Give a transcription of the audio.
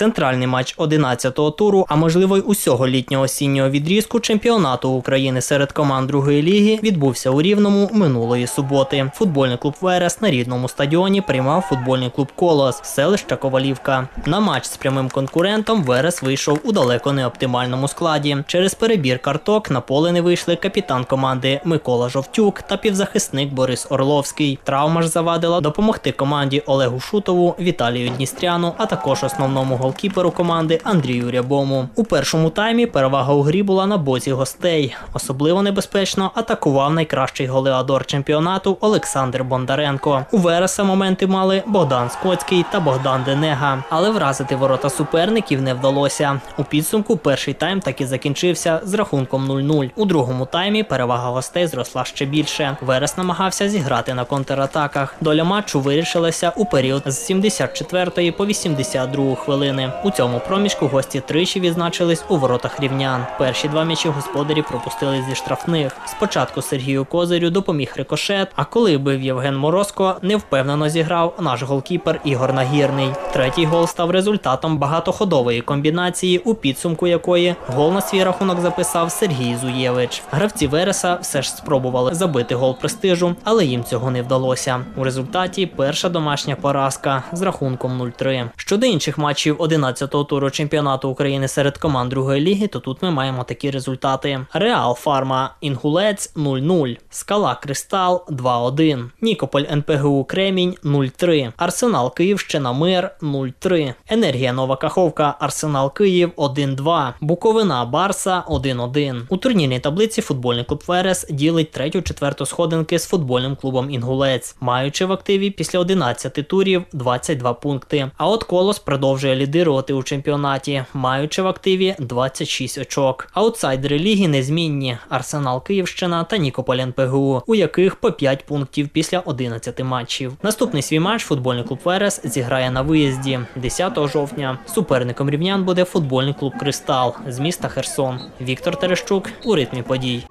Центральний матч 11-го туру, а можливо й усього літнього осіннього відрізку чемпіонату України серед команд другої ліги відбувся у Рівному минулої суботи. Футбольний клуб Верес на рідному стадіоні приймав футбольний клуб Колос селища Ковалівка. На матч з прямим конкурентом Верес вийшов у далеко не оптимальному складі. Через перебір карток на поле не вийшли капітан команди Микола Жовтюк та півзахисник Борис Орловський. Травма ж завадила допомогти команді Олегу Шутову, Віталію Дністряну, а також основному голкіперу команди Андрію Рябому. У першому таймі перевага у грі була на боці гостей. Особливо небезпечно атакував найкращий голеадор чемпіонату Олександр Бондаренко. У Вереса моменти мали Богдан Скоцький та Богдан Денега, але вразити ворота суперників не вдалося. У підсумку перший тайм таки закінчився з рахунком 0-0. У другому таймі перевага гостей зросла ще більше. Верес намагався зіграти на контратаках. Доля матчу вирішилася у період з 74 по 82 хвилини. У цьому проміжку гості тричі відзначились у воротах рівнян. Перші два м'ячі господарі пропустили зі штрафних. Спочатку Сергію Козирю допоміг рикошет, а коли бив Євген Морозко, невпевнено зіграв наш голкіпер Ігор Нагірний. Третій гол став результатом багатоходової комбінації, у підсумку якої гол на свій рахунок записав Сергій Зуєвич. Гравці Вереса все ж спробували забити гол престижу, але їм цього не вдалося. У результаті перша домашня поразка з рахунком 0-3. Щодо інших матчів 11-го туру чемпіонату України серед команд другої ліги, то тут ми маємо такі результати: Реал Фарма Інгулець 0-0, Скала Кристал 2-1, Нікополь НПГУ Кремінь 0-3, Арсенал Київщина Мир 0-3, Енергія Нова Каховка Арсенал Київ 1-2, Буковина Барса 1-1. У турнірній таблиці футбольний клуб Верес ділить третю-четверту сходинки з футбольним клубом Інгулець, маючи в активі після 11 турів 22 пункти. А от Колос продовжує лідирувати у чемпіонаті, маючи в активі 26 очок. Аутсайдери ліги незмінні: Арсенал Київщина та Нікополь НПГУ, у яких по 5 пунктів після 11 матчів. Наступний свій матч футбольний клуб Верес зіграє на виїзді 10 жовтня. Суперником рівнян буде футбольний клуб Кристал з міста Херсон. Віктор Терещук у ритмі подій.